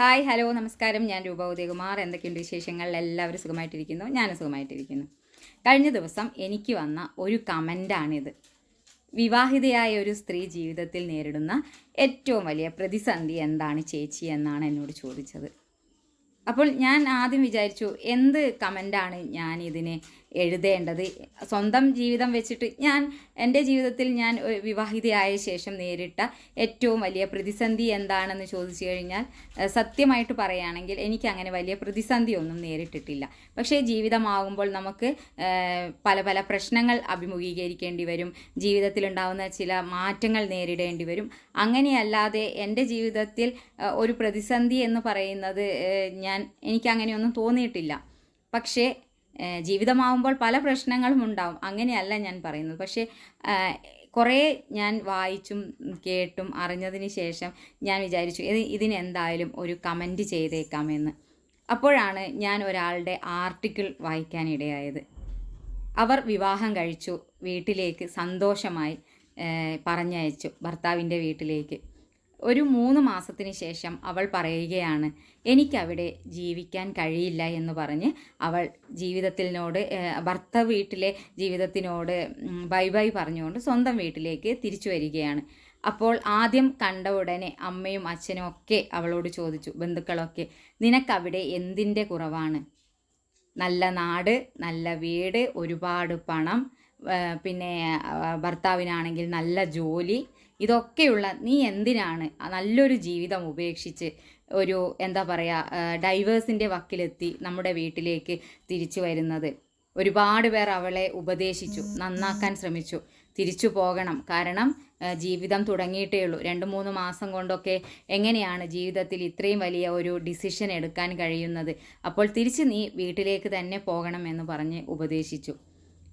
Hi hello നമസ്കാരം. ഞാൻ രൂപ ഉദയകുമാർ. എന്തൊക്കെയുണ്ട് വിശേഷങ്ങൾ? എല്ലാവരും സുഖമായിട്ടിരിക്കുന്നു. ഞാനും സുഖമായിട്ടിരിക്കുന്നു. കഴിഞ്ഞ ദിവസം എനിക്ക് വന്ന ഒരു കമന്റാണിത് വിവാഹിതയായ ഒരു സ്ത്രീ ജീവിതത്തിൽ നേരിടുന്ന ഏറ്റവും വലിയ പ്രതിസന്ധി എന്താണ് ചേച്ചി എന്നാണ് എന്നോട് ചോദിച്ചത്. അപ്പോൾ ഞാൻ ആദ്യം വിചാരിച്ചു എന്ത് കമന്റാണ് ഞാൻ ഇതിന് എഴുതേണ്ടത്? സ്വന്തം ജീവിതം വെച്ചിട്ട് ഞാൻ എന്റെ ജീവിതത്തിൽ ഞാൻ വിവാഹിതയായ ശേഷം നേരിട്ട ഏറ്റവും വലിയ പ്രതിസന്ധി എന്താണെന്ന് ചോദിച്ചു കഴിഞ്ഞാൽ സത്യമായിട്ട് പറയുകയാണെങ്കിൽ എനിക്ക് അങ്ങനെ വലിയ പ്രതിസന്ധി ഒന്നും നേരിട്ടിട്ടില്ല. പക്ഷേ ജീവിതമാകുമ്പോൾ നമുക്ക് പല പല പ്രശ്നങ്ങൾ അഭിമുഖീകരിക്കേണ്ടി വരും. ജീവിതത്തിലുണ്ടാകുന്ന ചില മാറ്റങ്ങൾ നേരിടേണ്ടി വരും. അങ്ങനെയല്ലാതെ എന്റെ ജീവിതത്തിൽ ഒരു പ്രതിസന്ധി എന്ന് പറയുന്നത് ഏഹ്, ഞാൻ എനിക്ക് അങ്ങനെയൊന്നും തോന്നിയിട്ടില്ല. പക്ഷേ ജീവിതമാവുമ്പോൾ പല പ്രശ്നങ്ങളും ഉണ്ടാവും. അങ്ങനെയല്ല ഞാൻ പറയുന്നത്. പക്ഷേ കുറേ ഞാൻ വായിച്ചും കേട്ടും അറിഞ്ഞതിന് ശേഷം ഞാൻ വിചാരിച്ചു ഇത് ഇതിനെന്തായാലും ഒരു കമന്റ് ചെയ്തേക്കാമെന്ന്. അപ്പോഴാണ് ഞാൻ ഒരാളുടെ ആർട്ടിക്കിൾ വായിക്കാനിടയായത്. അവർ വിവാഹം കഴിച്ചു വീട്ടിലേക്ക് സന്തോഷമായി പറഞ്ഞയച്ചു ഭർത്താവിന്റെ വീട്ടിലേക്ക്. ഒരു മൂന്ന് മാസത്തിന് ശേഷം അവൾ പറയുകയാണ് എനിക്കവിടെ ജീവിക്കാൻ കഴിയില്ല എന്ന് പറഞ്ഞ് അവൾ ജീവിതത്തിനോട് ഭർത്ത വീട്ടിലെ ജീവിതത്തിനോട് ബൈ ബൈ പറഞ്ഞുകൊണ്ട് സ്വന്തം വീട്ടിലേക്ക് തിരിച്ചു വരികയാണ്. അപ്പോൾ ആദ്യം കണ്ട ഉടനെ അമ്മയും അച്ഛനും ഒക്കെ അവളോട് ചോദിച്ചു ബന്ധുക്കളൊക്കെ നിനക്കവിടെ എന്തിന്റെ കുറവാണ്? നല്ല നാട് നല്ല വീട് ഒരുപാട് പണം പിന്നെ ഭർത്താവിനാണെങ്കിൽ നല്ല ജോലി ഇതൊക്കെയുള്ള നീ എന്തിനാണ് നല്ലൊരു ജീവിതം ഉപേക്ഷിച്ച് ഒരു എന്താ പറയുക ഡൈവേഴ്സിന്റെ വക്കിലെത്തി നമ്മുടെ വീട്ടിലേക്ക് തിരിച്ചു വരുന്നത്? ഒരുപാട് പേർ അവളെ ഉപദേശിച്ചു നന്നാക്കാൻ ശ്രമിച്ചു. തിരിച്ചു പോകണം. കാരണം ജീവിതം തുടങ്ങിയിട്ടേ ഉള്ളൂ. രണ്ട് മൂന്ന് മാസം കൊണ്ടൊക്കെ എങ്ങനെയാണ് ജീവിതത്തിൽ ഇത്രയും വലിയ ഒരു ഡിസിഷൻ എടുക്കാൻ കഴിയുന്നത്? അപ്പോൾ തിരിച്ച് നീ വീട്ടിലേക്ക് തന്നെ പോകണം എന്ന് പറഞ്ഞ് ഉപദേശിച്ചു.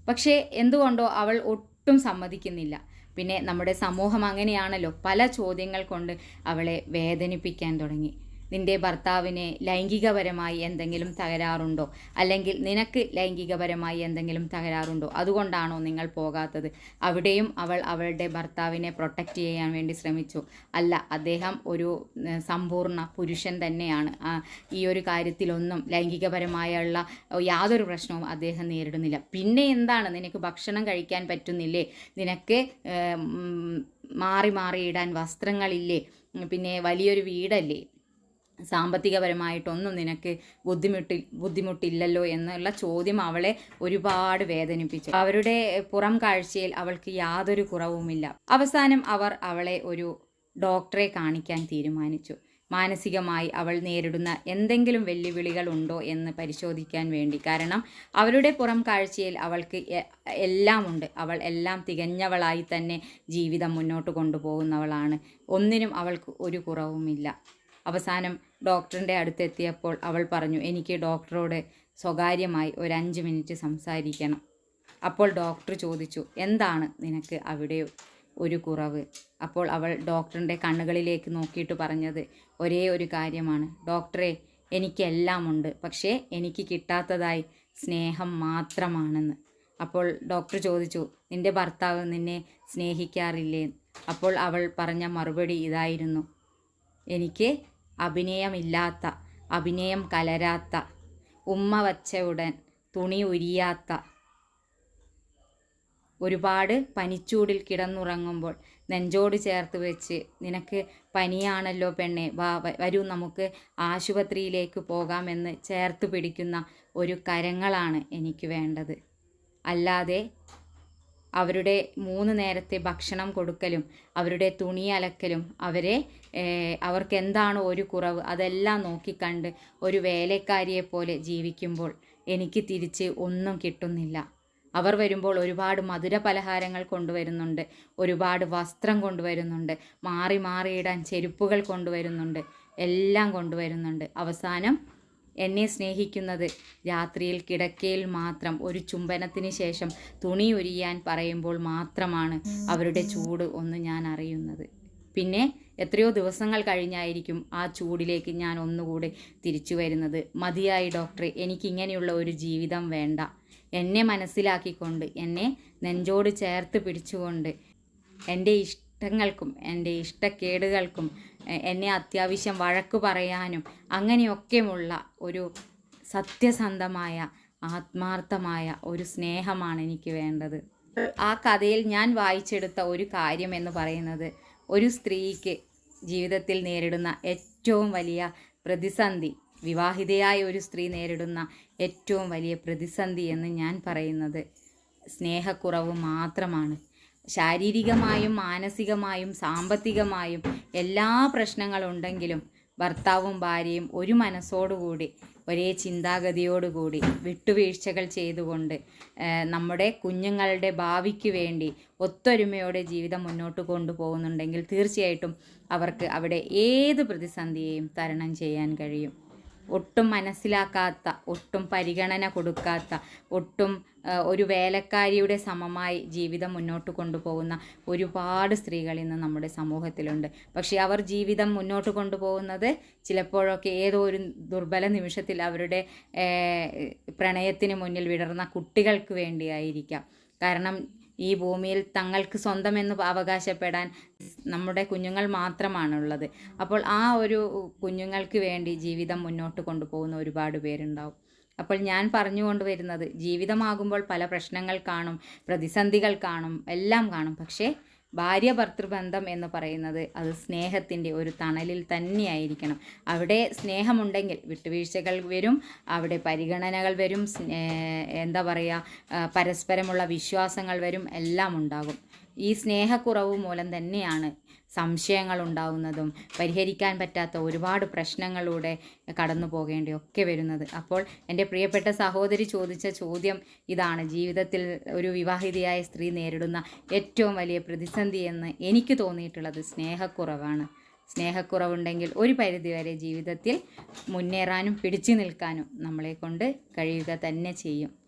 പക്ഷേ എന്തുകൊണ്ടോ അവൾ ഒട്ടും സമ്മതിക്കുന്നില്ല. പിന്നെ നമ്മുടെ സമൂഹം അങ്ങനെയാണല്ലോ പല ചോദ്യങ്ങൾ കൊണ്ട് അവളെ വേദനിപ്പിക്കാൻ തുടങ്ങി. നിന്റെ ഭർത്താവിന് ലൈംഗികപരമായി എന്തെങ്കിലും തകരാറുണ്ടോ? അല്ലെങ്കിൽ നിനക്ക് ലൈംഗികപരമായി എന്തെങ്കിലും തകരാറുണ്ടോ? അതുകൊണ്ടാണോ നിങ്ങൾ പോകാത്തത്? അവിടെയും അവൾ അവളുടെ ഭർത്താവിനെ പ്രൊട്ടക്റ്റ് ചെയ്യാൻ വേണ്ടി ശ്രമിച്ചു. അല്ല അദ്ദേഹം ഒരു സമ്പൂർണ പുരുഷൻ തന്നെയാണ്. ഈ ഒരു കാര്യത്തിലൊന്നും ലൈംഗികപരമായുള്ള യാതൊരു പ്രശ്നവും അദ്ദേഹം നേരിടുന്നില്ല. പിന്നെ എന്താണ്? നിനക്ക് ഭക്ഷണം കഴിക്കാൻ പറ്റുന്നില്ലേ? നിനക്ക് മാറി മാറി ഇടാൻ വസ്ത്രങ്ങളില്ലേ? പിന്നെ വലിയൊരു വീടല്ലേ? സാമ്പത്തികപരമായിട്ടൊന്നും നിനക്ക് ബുദ്ധിമുട്ടി ബുദ്ധിമുട്ടില്ലല്ലോ എന്നുള്ള ചോദ്യം അവളെ ഒരുപാട് വേദനിപ്പിച്ചു. അവരുടെ പുറം കാഴ്ചയിൽ അവൾക്ക് യാതൊരു കുറവുമില്ല. അവസാനം അവർ അവളെ ഒരു ഡോക്ടറെ കാണിക്കാൻ തീരുമാനിച്ചു. മാനസികമായി അവൾ നേരിടുന്ന എന്തെങ്കിലും വെല്ലുവിളികൾ ഉണ്ടോ എന്ന് പരിശോധിക്കാൻ വേണ്ടി. കാരണം അവരുടെ പുറം കാഴ്ചയിൽ അവൾക്ക് എല്ലാമുണ്ട്. അവൾ എല്ലാം തികഞ്ഞവളായി തന്നെ ജീവിതം മുന്നോട്ട് കൊണ്ടുപോകുന്നവളാണ്. ഒന്നിനും അവൾക്ക് ഒരു കുറവുമില്ല. അവസാനം ഡോക്ടറിന്റെ അടുത്തെത്തിയപ്പോൾ അവൾ പറഞ്ഞു എനിക്ക് ഡോക്ടറോട് സ്വകാര്യമായി ഒരു അഞ്ച് മിനിറ്റ് സംസാരിക്കണം. അപ്പോൾ ഡോക്ടർ ചോദിച്ചു എന്താണ് നിനക്ക് അവിടെ ഒരു കുറവ്? അപ്പോൾ അവൾ ഡോക്ടറിന്റെ കണ്ണുകളിലേക്ക് നോക്കിയിട്ട് പറഞ്ഞത് ഒരേ ഒരു കാര്യമാണ്. ഡോക്ടറെ എനിക്കെല്ലാമുണ്ട് പക്ഷേ എനിക്ക് കിട്ടാത്തതായി സ്നേഹം മാത്രമാണെന്ന്. അപ്പോൾ ഡോക്ടർ ചോദിച്ചു നിന്റെ ഭർത്താവ് നിന്നെ സ്നേഹിക്കാറില്ലേ? അപ്പോൾ അവൾ പറഞ്ഞ മറുപടി ഇതായിരുന്നു എനിക്ക് അഭിനയമില്ലാത്ത അഭിനയം കലരാത്ത ഉമ്മ വച്ച ഉടൻ തുണി ഉരിയാത്ത. ഒരുപാട് പനിച്ചൂടിൽ കിടന്നുറങ്ങുമ്പോൾ നെഞ്ചോട് ചേർത്ത് വെച്ച് നിനക്ക് പനിയാണല്ലോ പെണ്ണെ വാ വരൂ നമുക്ക് ആശുപത്രിയിലേക്ക് പോകാമെന്ന് ചേർത്ത് പിടിക്കുന്ന ഒരു കരങ്ങളാണ് എനിക്ക് വേണ്ടത്. അല്ലാതെ അവരുടെ മൂന്ന് നേരത്തെ ഭക്ഷണം കൊടുക്കലും അവരുടെ തുണി അലക്കലും അവരെ അവർക്ക് എന്താണ് ഒരു കുറവ് അതെല്ലാം നോക്കിക്കണ്ട് ഒരു വേലക്കാരിയെ പോലെ ജീവിക്കുമ്പോൾ എനിക്ക് തിരിച്ച് ഒന്നും കിട്ടുന്നില്ല. അവർ വരുമ്പോൾ ഒരുപാട് മധുര പലഹാരങ്ങൾ കൊണ്ടുവരുന്നുണ്ട് ഒരുപാട് വസ്ത്രം കൊണ്ടുവരുന്നുണ്ട് മാറി മാറിയിടാൻ ചെരുപ്പുകൾ കൊണ്ടുവരുന്നുണ്ട് എല്ലാം കൊണ്ടുവരുന്നുണ്ട്. അവസാനം എന്നെ സ്നേഹിക്കുന്നത്. രാത്രിയിൽ കിടക്കയിൽ മാത്രം ഒരു ചുംബനത്തിന് ശേഷം തുണി ഉരിയാൻ പറയുമ്പോൾ മാത്രമാണ് അവരുടെ ചൂട് ഒന്ന് ഞാൻ അറിയുന്നത്. പിന്നെ എത്രയോ ദിവസങ്ങൾ കഴിഞ്ഞായിരിക്കും ആ ചൂടിലേക്ക് ഞാൻ ഒന്നുകൂടെ തിരിച്ചു വരുന്നത്. മതിയായി ഡോക്ടറെ എനിക്കിങ്ങനെയുള്ള ഒരു ജീവിതം വേണ്ട. എന്നെ മനസ്സിലാക്കിക്കൊണ്ട് എന്നെ നെഞ്ചോട് ചേർത്ത് പിടിച്ചുകൊണ്ട് എന്റെ ഇഷ്ടങ്ങൾക്കും എന്റെ ഇഷ്ടക്കേടുകൾക്കും എന്നെ അത്യാവശ്യം വഴക്ക് പറയാനും അങ്ങനെയൊക്കെയുള്ള ഒരു സത്യസന്ധമായ ആത്മാർത്ഥമായ ഒരു സ്നേഹമാണ് എനിക്ക് വേണ്ടത്. ആ കഥയിൽ ഞാൻ വായിച്ചെടുത്ത ഒരു കാര്യം എന്ന് പറയുന്നത് ഒരു സ്ത്രീക്ക് ജീവിതത്തിൽ നേരിടുന്ന ഏറ്റവും വലിയ പ്രതിസന്ധി വിവാഹിതയായ ഒരു സ്ത്രീ നേരിടുന്ന ഏറ്റവും വലിയ പ്രതിസന്ധി എന്ന് ഞാൻ പറയുന്നത് സ്നേഹക്കുറവ് മാത്രമാണ്. ശാരീരികമായും മാനസികമായും സാമ്പത്തികമായും എല്ലാ പ്രശ്നങ്ങളുണ്ടെങ്കിലും ഭർത്താവും ഭാര്യയും ഒരു മനസ്സോടുകൂടി ഒരേ ചിന്താഗതിയോടുകൂടി വിട്ടുവീഴ്ചകൾ ചെയ്തുകൊണ്ട് നമ്മുടെ കുഞ്ഞുങ്ങളുടെ ഭാവിക്ക് വേണ്ടി ഒത്തൊരുമയോടെ ജീവിതം മുന്നോട്ട് കൊണ്ടുപോകുന്നുണ്ടെങ്കിൽ തീർച്ചയായിട്ടും അവർക്ക് അവിടെ ഏത് പ്രതിസന്ധിയെയും തരണം ചെയ്യാൻ കഴിയും. ഒട്ടും മനസ്സിലാക്കാത്ത ഒട്ടും പരിഗണന കൊടുക്കാത്ത ഒട്ടും ഒരു വേലക്കാരിയുടെ സമമായി ജീവിതം മുന്നോട്ട് കൊണ്ടുപോകുന്ന ഒരുപാട് സ്ത്രീകൾ ഇന്ന് നമ്മുടെ സമൂഹത്തിലുണ്ട്. പക്ഷേ അവർ ജീവിതം മുന്നോട്ട് കൊണ്ടുപോകുന്നത് ചിലപ്പോഴൊക്കെ ഏതോ ഒരു ദുർബല നിമിഷത്തിൽ അവരുടെ പ്രണയത്തിന് മുന്നിൽ വിടർന്ന കുട്ടികൾക്ക് വേണ്ടിയായിരിക്കാം. കാരണം ഈ ഭൂമിയിൽ തങ്ങൾക്ക് സ്വന്തമെന്ന് അവകാശപ്പെടാൻ നമ്മുടെ കുഞ്ഞുങ്ങൾ മാത്രമാണുള്ളത്. അപ്പോൾ ആ ഒരു കുഞ്ഞുങ്ങൾക്ക് വേണ്ടി ജീവിതം മുന്നോട്ട് കൊണ്ടുപോകുന്ന ഒരുപാട് പേരുണ്ടാവും. അപ്പോൾ ഞാൻ പറഞ്ഞുകൊണ്ട് വരുന്നത് ജീവിതമാകുമ്പോൾ പല പ്രശ്നങ്ങൾ കാണും പ്രതിസന്ധികൾ കാണും എല്ലാം കാണും. പക്ഷേ ഭാര്യ ഭർത്തൃബന്ധം എന്ന് പറയുന്നത് അത് സ്നേഹത്തിന്റെ ഒരു തണലിൽ തന്നെയായിരിക്കണം. അവിടെ സ്നേഹമുണ്ടെങ്കിൽ വിട്ടുവീഴ്ചകൾ വരും അവിടെ പരിഗണനകൾ വരും എന്താ പറയുക പരസ്പരമുള്ള വിശ്വാസങ്ങൾ വരും എല്ലാം ഉണ്ടാകും. ഈ സ്നേഹക്കുറവ് മൂലം തന്നെയാണ് സംശയങ്ങൾ ഉണ്ടാവുന്നതും പരിഹരിക്കാൻ പറ്റാത്ത ഒരുപാട് പ്രശ്നങ്ങളിലൂടെ കടന്നു പോകേണ്ടി ഒക്കെ വരുന്നത്. അപ്പോൾ എന്റെ പ്രിയപ്പെട്ട സഹോദരി ചോദിച്ച ചോദ്യം ഇതാണ്. ജീവിതത്തിൽ ഒരു വിവാഹിതയായ സ്ത്രീ നേരിടുന്ന ഏറ്റവും വലിയ പ്രതിസന്ധി എന്ന് എനിക്ക് തോന്നിയിട്ടുള്ളത് സ്നേഹക്കുറവാണ്. സ്നേഹക്കുറവുണ്ടെങ്കിൽ ഒരു പരിധിവരെ ജീവിതത്തിൽ മുന്നേറാനും പിടിച്ചു നിൽക്കാനും നമ്മളെ കൊണ്ട് കഴിയുക തന്നെ ചെയ്യും.